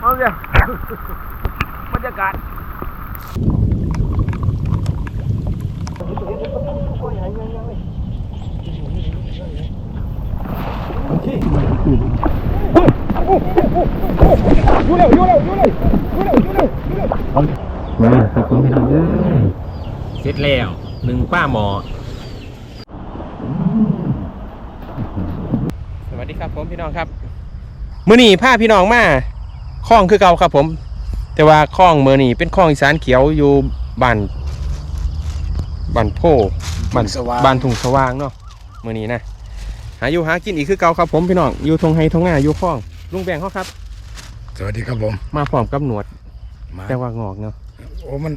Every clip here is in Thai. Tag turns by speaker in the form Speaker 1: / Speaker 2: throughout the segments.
Speaker 1: เอาเดี๋ยวบรรยากาศ
Speaker 2: มาครับผมพี่น้องเอ้ยเสร็จแล้วหนึ่งป้าหมอ สวัสดีครับผมพี่น้องครับ มือนีผ้าพี่น้องมา คลองคือเก่าครับผม แต่ว่าคลองมือนีเป็นคลองอีสานเขียวอยู่บ้านบ้านโพบ้าน
Speaker 1: สว่าง
Speaker 2: บ้านทุ่งสว่างเนาะมือนีนะหาอยู่หากินอีกคือเก่าครับผมพี่น้องอยู่ทงไฮทงหน้าอยู่คลองลุงแบงเขาครับ
Speaker 3: สวัสดีครับผม
Speaker 2: มาพร้อมกับหนวด
Speaker 3: มา
Speaker 2: แต่ว่างอกเนาะ
Speaker 3: โอ้มัน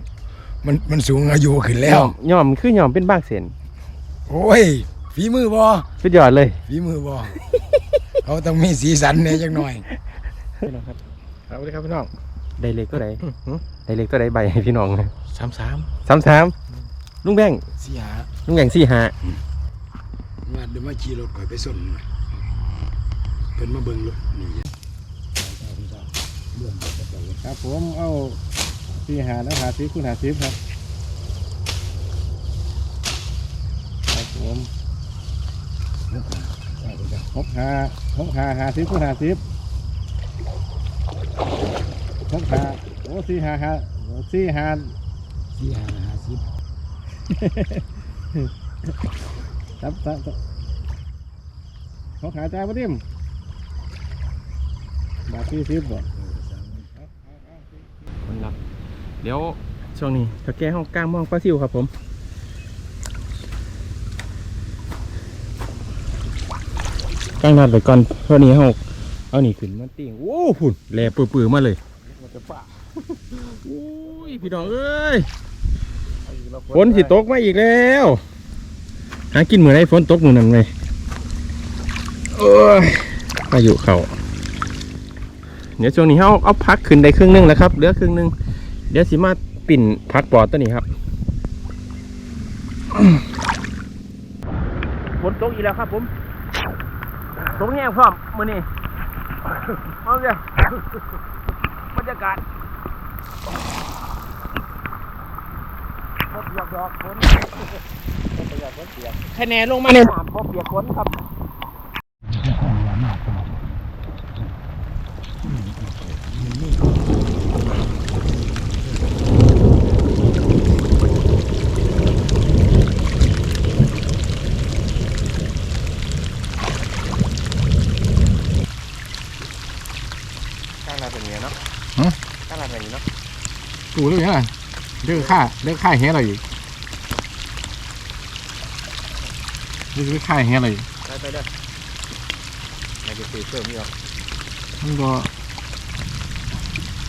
Speaker 3: มันมันสูงอายุขึ้นแล้ว
Speaker 2: ย่อมคือย่อมเป็นบางเส้น
Speaker 3: โอ้ยฝีมือบ่
Speaker 2: สุดยอดเลย
Speaker 3: ฝีมือบ่เขาต้องมีสีสันเนี่ยจังหน่อย
Speaker 2: พี่น้อง ครับสวัสดีครับพี่น้องได้เล็กตัวใดได้เล็กตัวใดใบให้พี่น้องนะ
Speaker 3: สามสาม
Speaker 2: สามสามลุงแบง
Speaker 3: สี่หา
Speaker 2: ลุงแบงสี่ห้า
Speaker 3: มาเดี๋ยวมาขี่รถก่อยไปส่งหน่อยเพิ่นมาเบิ่งรถนี่
Speaker 4: ครับผมเอาสี่หาแล้วหาซิคุณหาซิครับครับผมหกหาหกหาหาซิคุณหาซิ หกหาโอ้สี่หาหาสี่หา
Speaker 3: สี่หาหาสิบ
Speaker 4: จับจับจับหกหาจ่ายบ่ทิมบาทสี่สิบบ่
Speaker 2: คนรับเดี๋ยวช่วงนี้ถ้าแก้ห้องกลางมองปลาซิวครับผมกลางนัดไปก่อนเพราะนี้ห้อง เอานี่ขึ้นมาติ่งโอ้หุ่นแหลปื้อๆมาเลยโอ้ยพี่น้องเอ้ยฝนสิตกมาอีกแล้วหากินเหมือนไอ้ฝนตกหมือนั่นไงเอ้ยพายุเขาเดี๋ยวช่วงนี้เอาเอาพักขึ้นได้ครึ่งหนึงแล้วครับเหลือครึ่งหนึงเดี๋ยวสิมาปิ่นพักปอดตัวนี้ครับฝนตกอีกแล้วครับผมตกแง่พร้อมมือนี้ เอาเดี๋ยวบรรยากาศ
Speaker 4: พบเปียอกฝนหยอกฝนเปียก
Speaker 2: คะแนนลงมาใน
Speaker 4: น้ำพบเปียกฝนครับ
Speaker 2: ข้างหน้าเป็นอย่างนี้เนาะข้างหน้าเป็นอย่างนี้เนาะ
Speaker 4: กูเรื่องอะไรเรื่องค่าเรื่องค่าเฮอะไรอีกเรื่องค่าเฮอะไรอีก
Speaker 2: ไปไปเด้อไม่จะตีเพิ่มอีกหรอ
Speaker 4: มันก็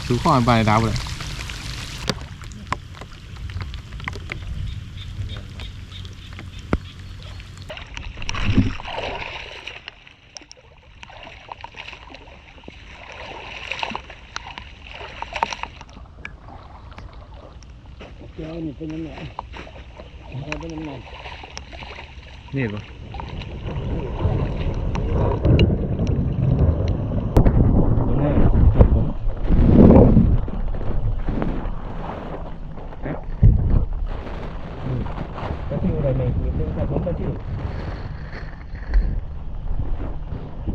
Speaker 4: สูข้อมันไปดาวเลย เจ้านี่เป็นยังไงเขาเป็นยังไง
Speaker 2: นี่ปะก็ที่อะไรในคือเรื่องครับผมก็ที่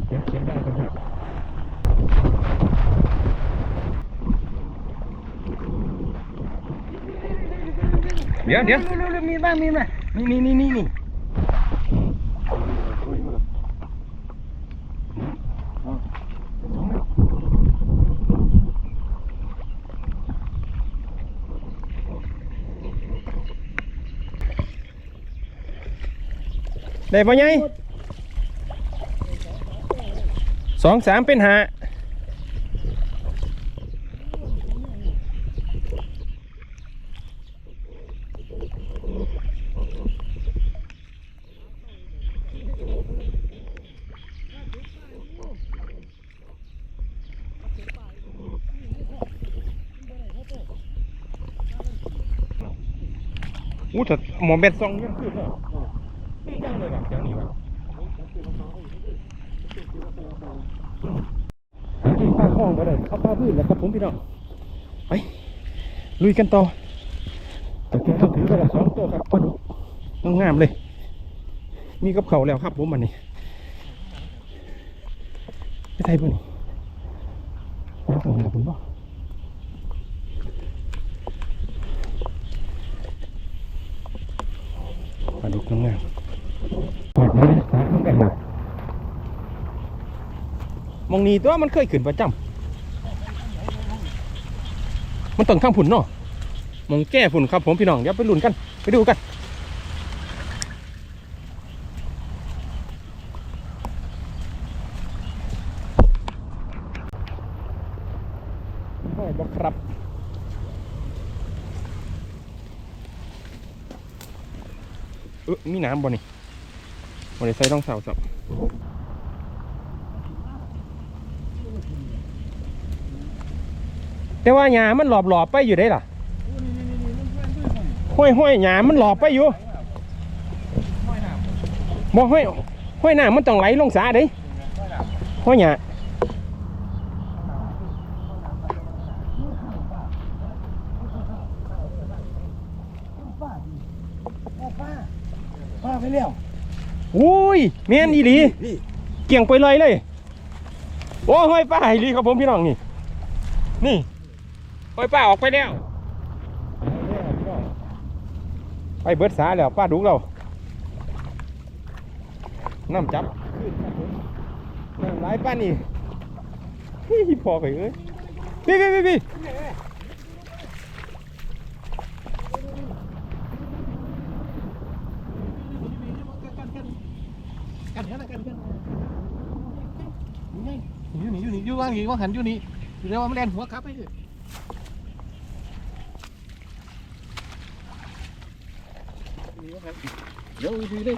Speaker 2: เก็บเก็บได้ครับเดี๋ยวเดี๋ยว
Speaker 4: มีบ้างมีไหม
Speaker 2: นี่นี่นี่นี่ ได้ปะยัยสองสามเป็นหาอู้แต่หมอเบ็ดซองยังขึ้นเลยนี่จัง เลยนะเจ้านี่วะคล้องไปเลยเอาปลาพื้นแล้วครับผมพี่น้องไปลุยกันต่อต่แกเขาถือไปละสองตัวครับปลาดุกงามเลย มีกับเขาแล้วครับผมมันนี่ไปไทยปุ่นนี่ตรงไหนปุ่นบ่ปลาดุกงาม หอดมาเลยสาข้างแบงเลยมองนี้ตัวมันเคยขึ้นประจำมันต้องข้างผุนเนาะมองแก้ฝุ่นครับผมพี่น้องเดี๋ยวไปลุ้นกัน ไปดูกันห้อยบอกครับเออมีน้ำบ่นี่ บ่ได้ใส่รองเสาสับแต่ว่าหยามันหลอบหลอบๆไปอยู่ได้ล่ะห้อยห้อยหยามันหลอบไปอยู่บ่ห้อยห้อยน้ามันต้องไหลลงสาเด้ห้อยหยา
Speaker 3: ไปแล้ว
Speaker 2: อุ้ ยแม่นอีหลี
Speaker 3: พี่
Speaker 2: เกี่ยงไปเลยเลยโอ้ห้อยป้าอีหลีครับผมพี่น้องนี่ นี่ห้อยป้าออกไปแล้วไปเบิดสาแล้วป้าดุกเราน้ำจับน้ำไหลายป้านี่ฮิพอไปเอ้ยพี่พี่พี่พี่
Speaker 4: กันกันกันกันอยู่นี่อยู่นี่อยู่ว่างอยู่ว่างหันอยู่นี่อยู่แล้วว่ามันแล่นหัวครับไปเถอะเดี๋ยวดูเลย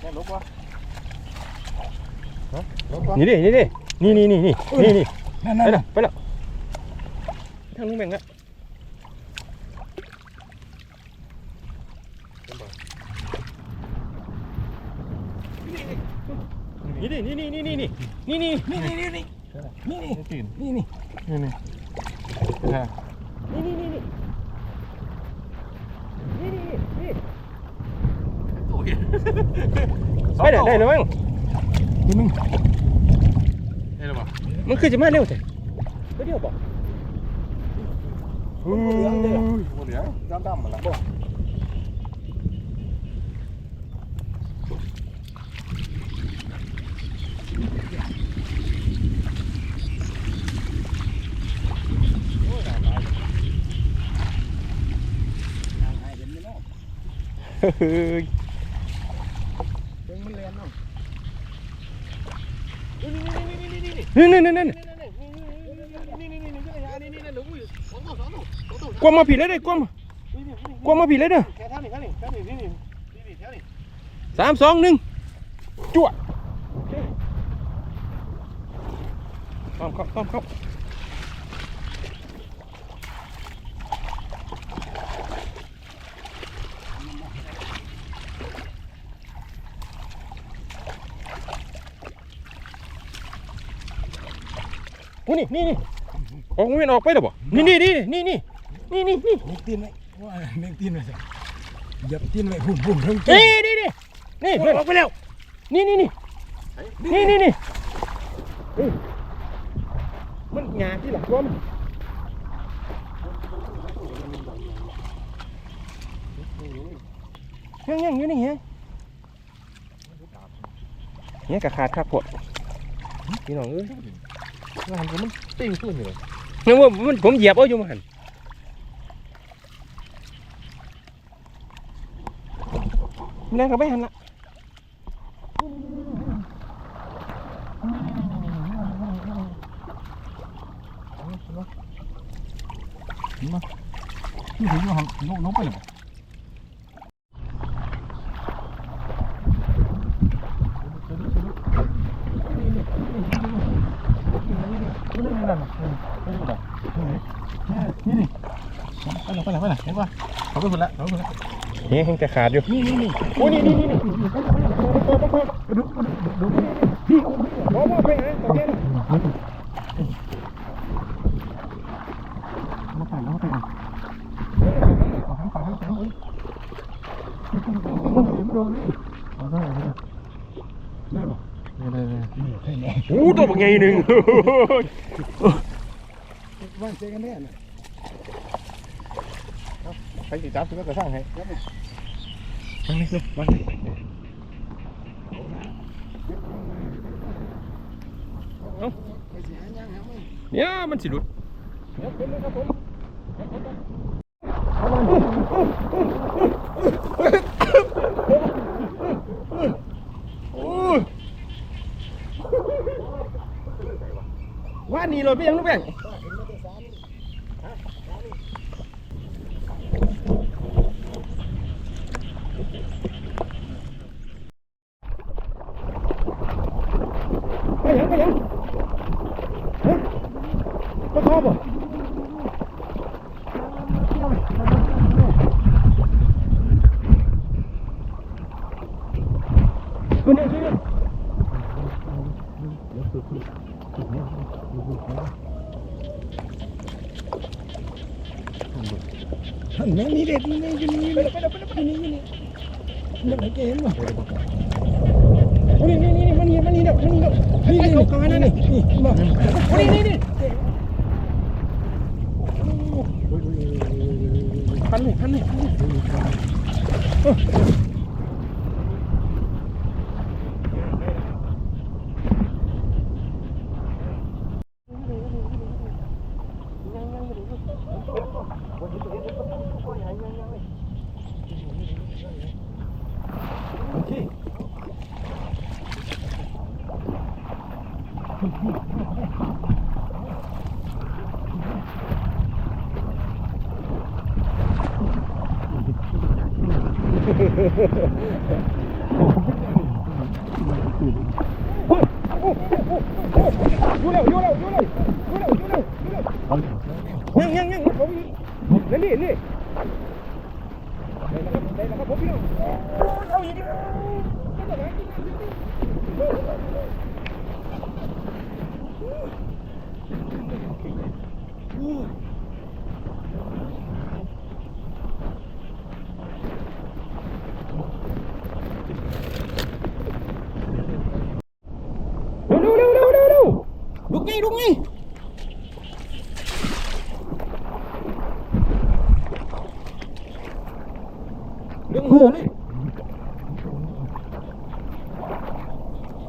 Speaker 4: แล่นลบวะฮะลบวะ
Speaker 2: นี่ดินี่ดินี่นี่นี่นี่นี่นี่
Speaker 3: นั่น
Speaker 2: ไป
Speaker 3: นั่น
Speaker 2: แล้วไปแล้วทางลุงแบ่งละนี่ดินี่นี่นี่ นี่นี่นี่นี่
Speaker 3: นี่นี่นี่นี่นี่นี่
Speaker 4: ตื่น
Speaker 3: นี่นี่
Speaker 4: นี่นี่ฮะ
Speaker 2: นี่นี่นี่นี่นี่นี่นี่ไปได้ได้แล้วมั้ง
Speaker 3: นี่มึง
Speaker 4: ได้หรือเปล่า
Speaker 2: มันคือจะมาเร็วแต่ก็เดียวบอก
Speaker 3: เหลืองเด้อ
Speaker 4: โอ้เหลืองดำดำมาแล้ว
Speaker 2: เฮ้ย
Speaker 3: เบิ่งมันแลนเนาะ
Speaker 2: นี่นี่นี่นี่กวมมาผิดเลยเด้กวมกวมมาผิดเลยเด้อ
Speaker 4: แค่ท่านี่ท่านี่ท่านี่นี่นี่นี่นี่ท่านี่
Speaker 2: สามสองหนึ่งจั่วต้อมครับต้อมครับ นี่นี่นี่ออกไม่ออกไปหรอบ่นี่นี่นี่นี่นี่นี่นี่นี่
Speaker 3: เน็กตีนไว้ว่าเน็กตีนไว้สิเหยียบตีนไว้พุ่มพุ่มเพิ่ง
Speaker 2: นี่นี่นี่นี่เพื่อนออกไปแล้วนี่นี่นี่นี่นี่นี่เอ้ยมันงาที่หลังก้มยังยังอยู่นี่เฮ้ยเนี่ยกระขาดครับพวกพี่น้องเอ้ย
Speaker 4: งานผมมันติ้งขึ้นอยู่เลย
Speaker 2: นึกว่ามันผมเหยียบเอาอยู่มันหันมันแรงกับไปหันละ
Speaker 4: นี่ถึงว่าน้องน้องไปหรอไป ไปคนละเอาไปคนละนี่ยังจะขาดอยู่ นี่นี่นี่
Speaker 2: โอ้นี่นี่นี่นี่
Speaker 4: ดูดูพี่โอ้โหไปไหนโอเคมาใส่แล้ว
Speaker 2: ไปอะขอทั้งขอทั้งขอทั้งโดนขอทั้งขอทั้งได้ปะได้ได้ได้
Speaker 3: โอ้ตัวเป็นไงหนึ่ง
Speaker 2: ว่าเจ๊กันแน่เนี่ย
Speaker 4: ใครสิจับถึงก็กระช่างให้
Speaker 5: ไปสิหายังหามึง
Speaker 3: เนี่ยมันสิหลุดว่านี่เราไปยังลูกแบ่ง
Speaker 2: ไปยังไปยังเฮ้ยไปคอบ่ หันแม่นี่เด็ดนี่นี่นี่ไปไปไปไปนี่นี่นี่มันไหนเกมวะนี่นี่นี่มันนี่มันนี่เด็กมันนี่เด็ก นี่นี่นี่นี่นี่นี่มานี่นี่นี่พันนี่พันนี่พันนี่โอเค อยู่แล้วอยู่แล้วอยู่แล้วอยู่แล้วอยู่แล้วอยู่แล้วยังยังยังผมนี่นี่นี่ได้แล้วครับได้แล้วครับผมพี่น้องเอาอีกแล้วเร็วเร็วเร็วเร็วเร็วลุกไงลุกไงเรื่องหัวเลย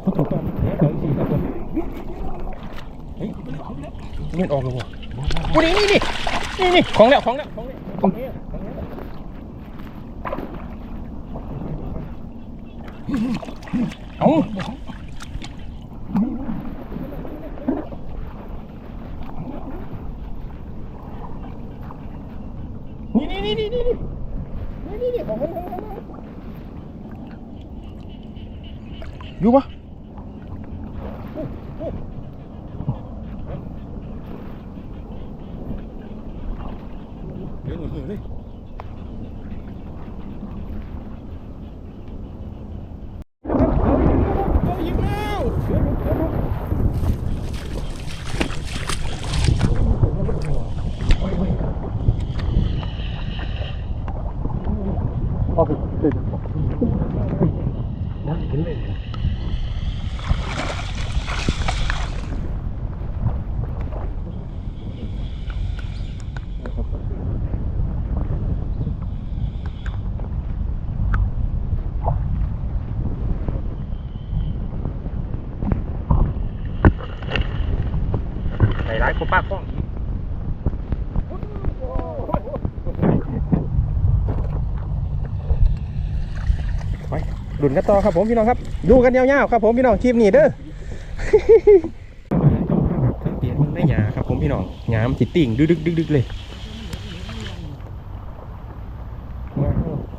Speaker 2: เขาตกก่อนสองสี่ครับผมเฮ้ยเล่นออกเลยวะวันนี้นี่นี่นี่นี่ของแล้วของแล้วของแล้วของนี้ของนี้เอา
Speaker 3: 食べてるの。なん。でね。 นกันต่อครับผมพี่น้องครับ ดูกันยาวๆครับผมพี่น้องคลิปนี้เด้อเปลี่ยนมึงได้หยาครับผมพี่น้องหยามนสิติ่งดึกดึกดึกเลย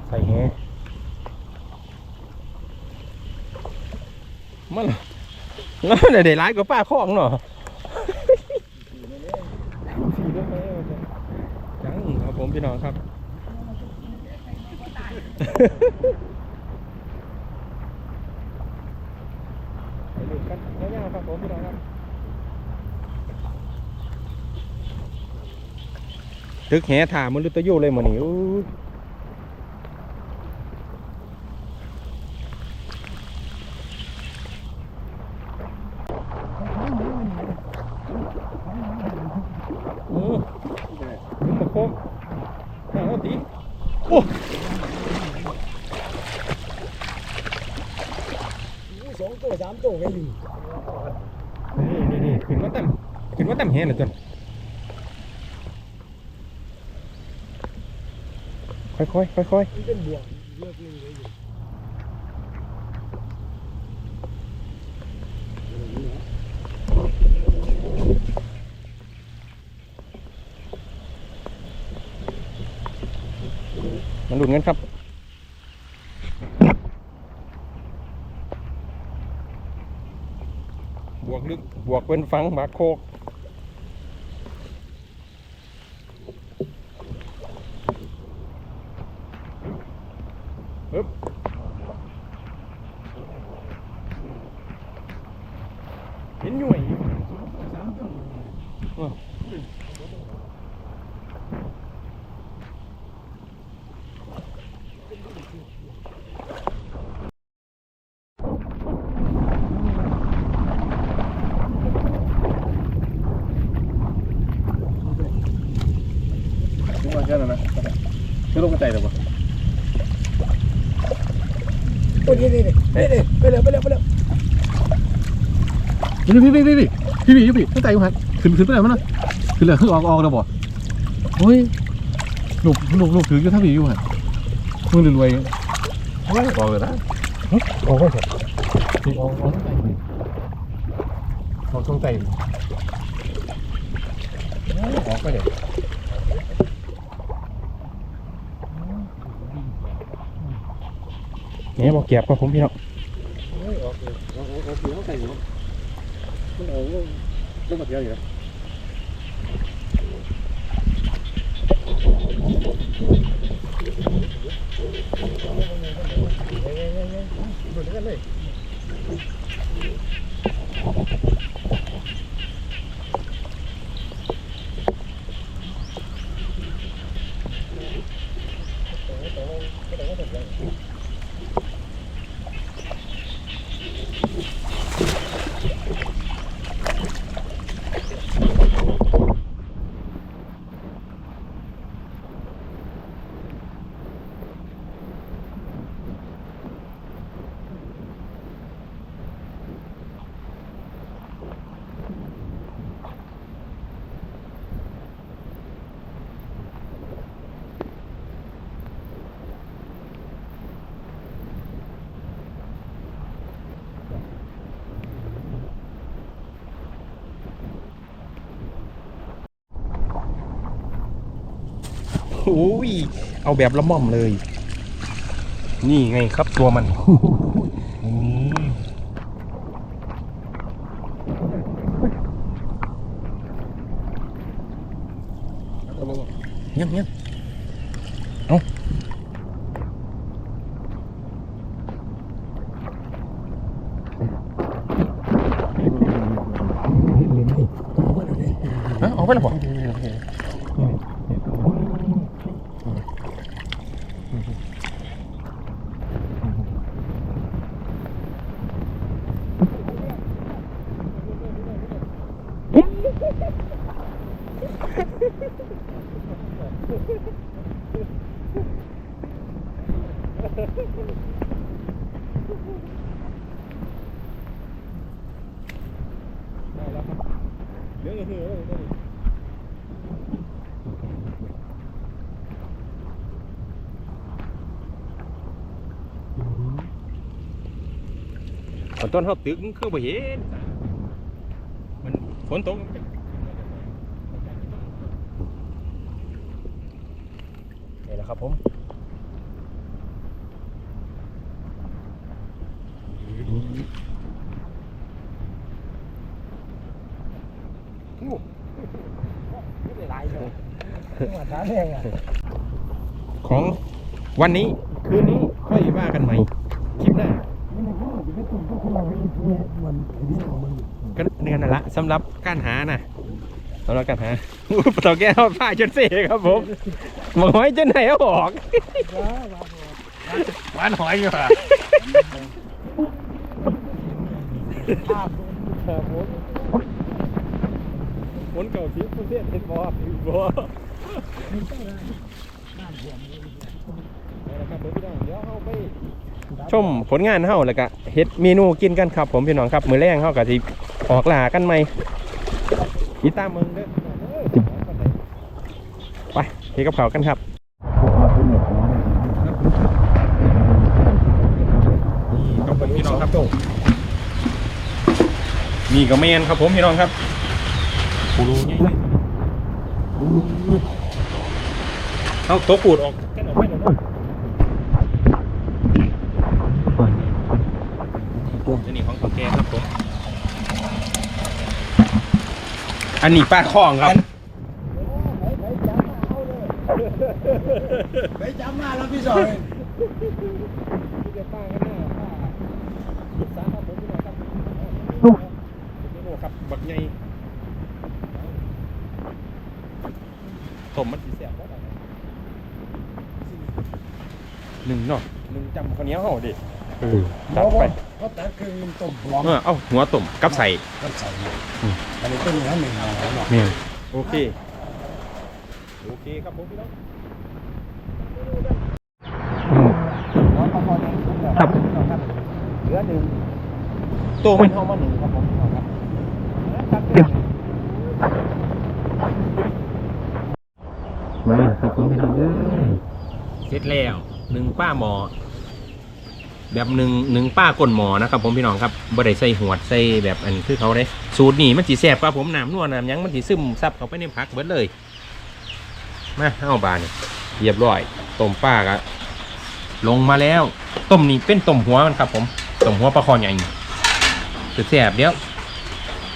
Speaker 3: ใส่แฮมันแล้วมันได้ร้ายกว่าป้าข้องเนาะ จังครับผมพี่น้องครับ ไปดูกันยาวๆครับ
Speaker 2: ผมพี่น้องครับ ตึกแหถามมนุษย์โยเลยมันนี่อู้โอ้ตะโคกแหงเอาตีโอ้
Speaker 3: สองตัวสามตัวไปอยู่
Speaker 2: นี่นี่นี่ขึ้นมาเต็มขึ้นมาเต็มแหเลยจน ค่อยๆค่อยๆมันหลุดเงินครับบวกลึกบวกเป็นฟังห
Speaker 3: มา
Speaker 4: ก
Speaker 3: โคก Oop.
Speaker 4: พี่พี่พี่พี่พี่พี่พี่พี่ตั้งใจอยู่หันขึ้นขึ้นไปไหนมันนะขึ้นเลยขึ้นออกออกแล้วบ่โอ้ยลูกลูกลูกถืออยู่ท่าพี่อยู่หันมึงรวยๆเฮ้ยออกเลยนะ
Speaker 2: โอ้โห
Speaker 4: พี่ออกออกตั้งใจออกตั้งใจออกไปเลย
Speaker 2: เนี่ยบอกแก็บกับผมพี่น้อง
Speaker 4: ออกออกออกออกอยู่ตั้งใจอยู่มันออ nó bật ra gì đó Hãy
Speaker 3: subscribe không bỏ lỡ những video hấp dẫn
Speaker 2: โอ้ยเอาแบบละม่อมเลย นี่ไงครับตัวมันเงี้ยเงี้ยเอา
Speaker 3: เล่นให้เอ ไปเลย
Speaker 2: ฮะเอาไปแล้วบ่ตอนต้นเขาตึกมันคือบ่เห็น มันฝนตกนี่แหละครับผม
Speaker 3: หลายเลยมาท้าแรงอะ
Speaker 2: ของวันนี้คืนนี้ค่อยว่ากันใหม่คลิปหน้า
Speaker 3: มันจะไม่ตุ่มก็คือเราไม่มันที่ของมึง
Speaker 2: ก็เนื่นนั่นละสำหรับการหานะสำหรับการหาอู้ปตอแก้วผ้าจนเสครับผมหมองหอยจนไหนเอาออก
Speaker 1: หวานหอยอยู่อะ
Speaker 2: ฝนเก่าสีเปอร์เซ็นต์เป็นบ่ถือบ่ ชมผลงานเฮาแล้วก็เฮ็ดเมนูกินกันครับ ผมพี่น้องครับ มื้อแรงเฮาก็สิออกล่ากันใหม่ติดตามเมืองเด้อไปเฮ็ดกับข้าวกันครับครับผมพี่น้องครับนี่ก็แมนครับผมพี่น้องครับปูรูใหญ่ เลยเอาตัวปูดออกกันออกไปหน่อยนะอันนี้ของตัวแกครับผมอันนี้ปลาคลองครับ
Speaker 3: ไปจำมาแล้วพี่สอย
Speaker 2: ครับบักใหญ่ต้มมันสีแสบแล้วหนึ่งเนาะหนึ่งจำข้าวเหนียวเฮาดิเออจัดไป
Speaker 3: เขาตัดเครื่องต้มหอม
Speaker 2: เออเอาหัวต้มกับใส่
Speaker 3: กับใส่อันนี้ต้มเนื้อหนึ่งเอาเนาะ
Speaker 2: เนี่ยโอเคโอเคครับผมพี่น้องครับ
Speaker 3: เหลือหนึ่ง
Speaker 2: ตัวมันเท่ามาหนึ่งครับผมมาครับผมพี่น้องเสร็จแล้วหนึ่งป้าหมอ แบบหนึ่งหนึ่งป้าก้นหมอนะครับผมพี่น้องครับบ่ได้ใส่หัวดใส่แบบอันคือเขาได้สูตรนี่มันสีแสบกว่าผมน้ำนวลน้ำยังมันสีซึมซับเข้าไปในผักเบิดเลยมาเอาบานนี่เรียบร้อยต้มป้ากะลงมาแล้ว ต้มนี่เป็นต้มหัวมันครับ ผมต้มหัวปลาคอใหญ่แสบเดี๋ยว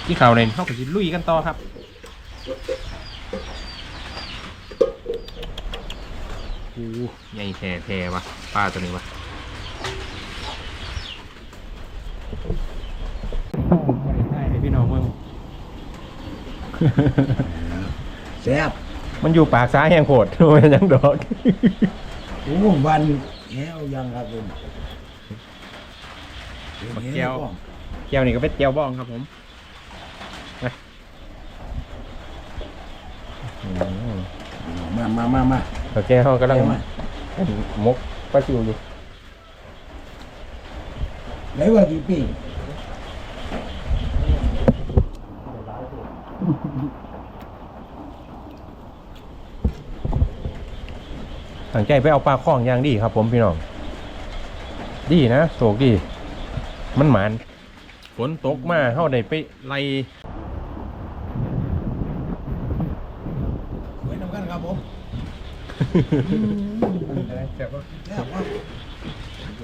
Speaker 2: ที่เขาเลยเข้าไปสิลุยกันต่อครับโอ้ใหญ่แท้แท้ๆวะปลาตัวนี้วะ ให้พี่น้องเมือง
Speaker 3: แซ่บ
Speaker 2: มันอยู่ปากซ้ายแห่งโผดโอ้ยยังดอก
Speaker 3: โอ้วันแก้วยังครับผม
Speaker 2: บักแก้วแก้วนี่ก็เป็นแก้วบ้องครับผมนะอืม
Speaker 3: มามามามา
Speaker 2: บักแก้วเขากำลัง
Speaker 3: แก้วมา
Speaker 2: มกปลาซิวอยู่
Speaker 3: ไหนว่ากี่ปี
Speaker 2: ตั้งใจไปเอาปลาข้องอย่างดีครับ ผมพี่น้อง ดีนะโศกดี มันหมานฝนตกมาเข้าได้ไปไล่
Speaker 3: ไว้นำกันครับผม
Speaker 1: แซ่บปะ
Speaker 3: แซ่บครับ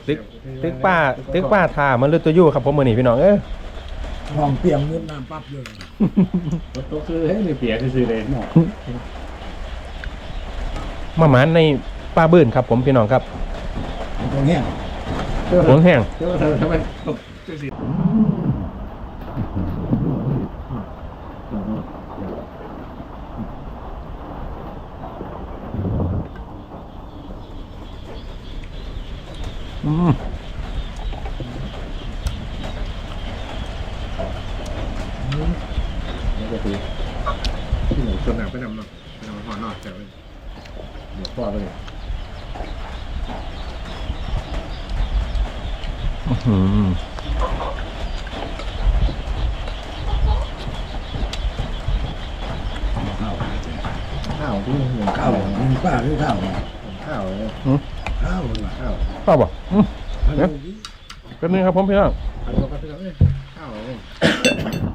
Speaker 2: ตึกตึกป้าตึกป้าทามันเลือดตัวอยู่ครับผมมือนี่พี่น้องเอ้ย
Speaker 3: หอมเปียงมุดน้ำปั๊บเลย
Speaker 1: ตัวคือให้หรือเปียกซื้อเลยเนาะ
Speaker 2: มาหมานใน ป้าบื้นครับ ผมพี่น้องครับ
Speaker 3: ตรงแห้ง
Speaker 2: หวงแห้ง
Speaker 1: เจ้าทำไมซื้อสิ
Speaker 2: อืม
Speaker 1: นี่ก็คือที่หนูชวนหนังไปนำเนาะไปนำหอนอกแต่เลยเดี๋ยวพ่อไปเลย
Speaker 2: อื้อหือ
Speaker 1: ข้าวที่หนึ่ง
Speaker 3: ข้าวมีป้าหรือข้าว
Speaker 1: ข้าวเลย
Speaker 3: ข้าวเลย
Speaker 1: ข้าว
Speaker 2: ป้าบอกอื ม
Speaker 3: ข้า